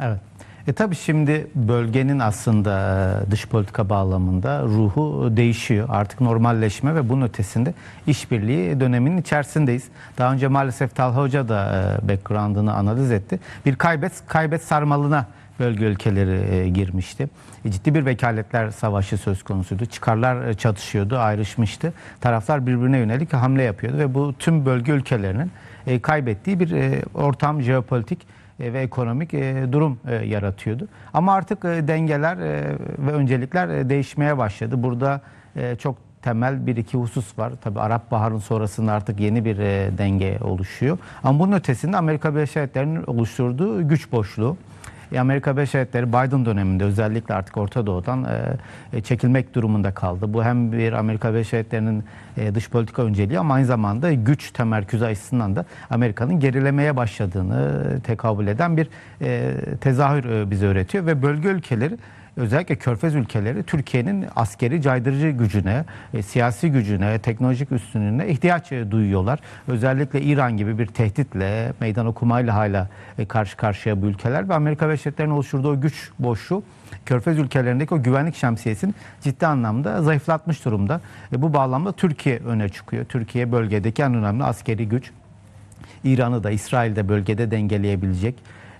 Evet. E tabii şimdi bölgenin aslında e, dış politika bağlamında ruhu değişiyor. Artık normalleşme ve bunun ötesinde işbirliği döneminin içerisindeyiz. Daha önce maalesef Talha Hoca da e, background'ını analiz etti. Bir kaybet kaybet sarmalına bölge ülkeleri e, girmişti. Ciddi bir vekaletler savaşı söz konusuydu. Çıkarlar çatışıyordu, ayrışmıştı. Taraflar birbirine yönelik hamle yapıyordu ve bu tüm bölge ülkelerinin kaybettiği bir ortam jeopolitik ve ekonomik e, durum e, yaratıyordu. Ama artık e, dengeler e, ve öncelikler e, değişmeye başladı. Burada e, çok temel bir iki husus var. Tabi Arap Baharı'nın sonrasında artık yeni bir e, denge oluşuyor. Ama bunun ötesinde Amerika Birleşik Devletleri'nin oluşturduğu güç boşluğu. E, Amerika Birleşik Devletleri Biden döneminde özellikle artık Orta Doğu'dan e, e, çekilmek durumunda kaldı. Bu hem bir Amerika Birleşik Devletleri'nin dış politika önceliği ama aynı zamanda güç temerküzü açısından da Amerika'nın gerilemeye başladığını tekabül eden bir tezahür e, bize öğretiyor ve bölge ülkeleri özellikle Körfez ülkeleri Türkiye'nin askeri caydırıcı gücüne, e, siyasi gücüne, teknolojik üstünlüğüne ihtiyaç duyuyorlar. Özellikle İran gibi bir tehditle, meydan okumayla hala e, karşı karşıya bu ülkeler ve Amerika Birleşik Devletleri'nin oluşturduğu güç boşluğu Körfez ülkelerindeki o güvenlik şemsiyesini ciddi anlamda zayıflatmış durumda. E, bu bağlamda Türkiye öne çıkıyor. Türkiye bölgedeki en önemli askeri güç. İran'ı da İsrail'de bölgede dengeleyebilecek,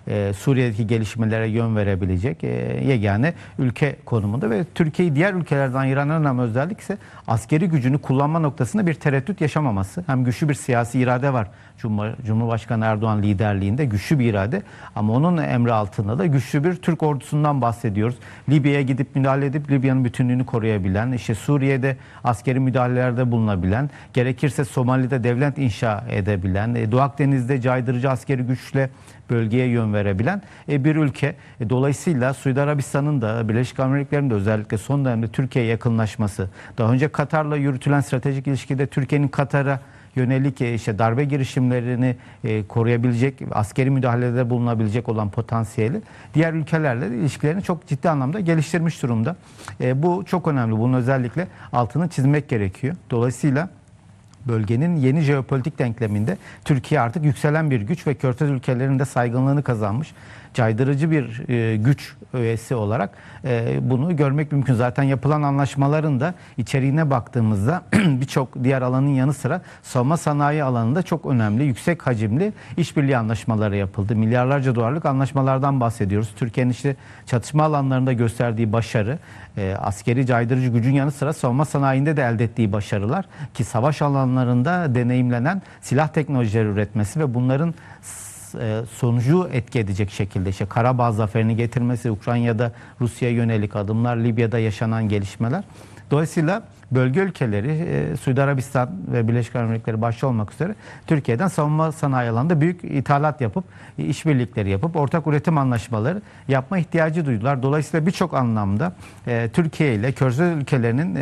e, Suriye'deki gelişmelere yön verebilecek e, yegane ülke konumunda ve Türkiye'yi diğer ülkelerden ayıran en önemli özellik ise askeri gücünü kullanma noktasında bir tereddüt yaşamaması. Hem güçlü bir siyasi irade var Cumhur- Cumhurbaşkanı Erdoğan liderliğinde güçlü bir irade ama onun emri altında da güçlü bir Türk ordusundan bahsediyoruz. Libya'ya gidip müdahale edip Libya'nın bütünlüğünü koruyabilen, işte Suriye'de askeri müdahalelerde bulunabilen, gerekirse Somali'de devlet inşa edebilen, e, Doğu Akdeniz'de caydırıcı askeri güçle bölgeye yön verebilen e, bir ülke. E, Dolayısıyla Suudi Arabistan'ın da Birleşik Emirlikleri'nin de özellikle son dönemde Türkiye'ye yakınlaşması, daha önce Katar'la yürütülen stratejik ilişkide Türkiye'nin Katar'a yönelik e, işte darbe girişimlerini koruyabilecek, askeri müdahalede bulunabilecek olan potansiyeli diğer ülkelerle de ilişkilerini çok ciddi anlamda geliştirmiş durumda. Bu çok önemli. Bunun özellikle altını çizmek gerekiyor. Dolayısıyla bölgenin yeni jeopolitik denkleminde Türkiye artık yükselen bir güç ve Körfez ülkelerinde saygınlığını kazanmış caydırıcı bir e, güç öğesi olarak e, bunu görmek mümkün. Zaten yapılan anlaşmaların da içeriğine baktığımızda birçok diğer alanın yanı sıra savunma sanayi alanında çok önemli, yüksek hacimli işbirliği anlaşmaları yapıldı. Milyarlarca dolarlık anlaşmalardan bahsediyoruz. Türkiye'nin işte çatışma alanlarında gösterdiği başarı, e, askeri caydırıcı gücün yanı sıra savunma sanayinde de elde ettiği başarılar ki savaş alanlarında deneyimlenen silah teknolojileri üretmesi ve bunların e, sonucu etki edecek şekilde işte Karabağ zaferini getirmesi, Ukrayna'da Rusya'ya yönelik adımlar, Libya'da yaşanan gelişmeler. Dolayısıyla bölge ülkeleri, e, Suudi Arabistan ve Birleşik Arap Emirlikleri başta olmak üzere Türkiye'den savunma sanayi alanında büyük ithalat yapıp, e, işbirlikleri yapıp, ortak üretim anlaşmaları yapma ihtiyacı duydular. Dolayısıyla birçok anlamda e, Türkiye ile Körfez ülkelerinin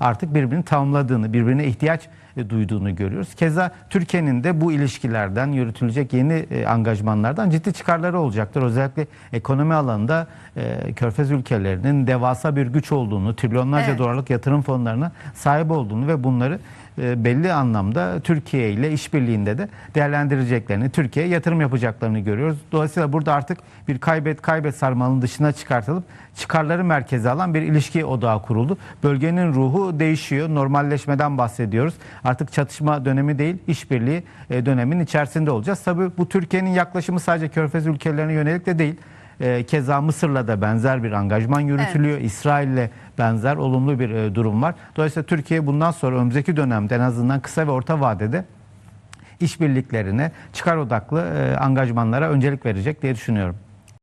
artık birbirini tamamladığını, birbirine ihtiyaç e, duyduğunu görüyoruz. Keza Türkiye'nin de bu ilişkilerden yürütülecek yeni e, angajmanlardan ciddi çıkarları olacaktır. Özellikle ekonomi alanında e, Körfez ülkelerinin devasa bir güç olduğunu, trilyonlarca Evet. dolarlık yatırım fonlarına sahip olduğunu ve bunları belli anlamda Türkiye ile işbirliğinde de değerlendireceklerini, Türkiye'ye yatırım yapacaklarını görüyoruz. Dolayısıyla burada artık bir kaybet kaybet sarmalının dışına çıkartılıp çıkarları merkeze alan bir ilişki odağı kuruldu. Bölgenin ruhu değişiyor. Normalleşmeden bahsediyoruz. Artık çatışma dönemi değil, işbirliği e, dönemin içerisinde olacağız. Tabii bu Türkiye'nin yaklaşımı sadece Körfez ülkelerine yönelik de değil. E, Keza Mısır'la da benzer bir angajman yürütülüyor. İsrail'le benzer olumlu bir e, durum var. Dolayısıyla Türkiye bundan sonra önümüzdeki dönemde en azından kısa ve orta vadede işbirliklerine, çıkar odaklı e, angajmanlara öncelik verecek diye düşünüyorum.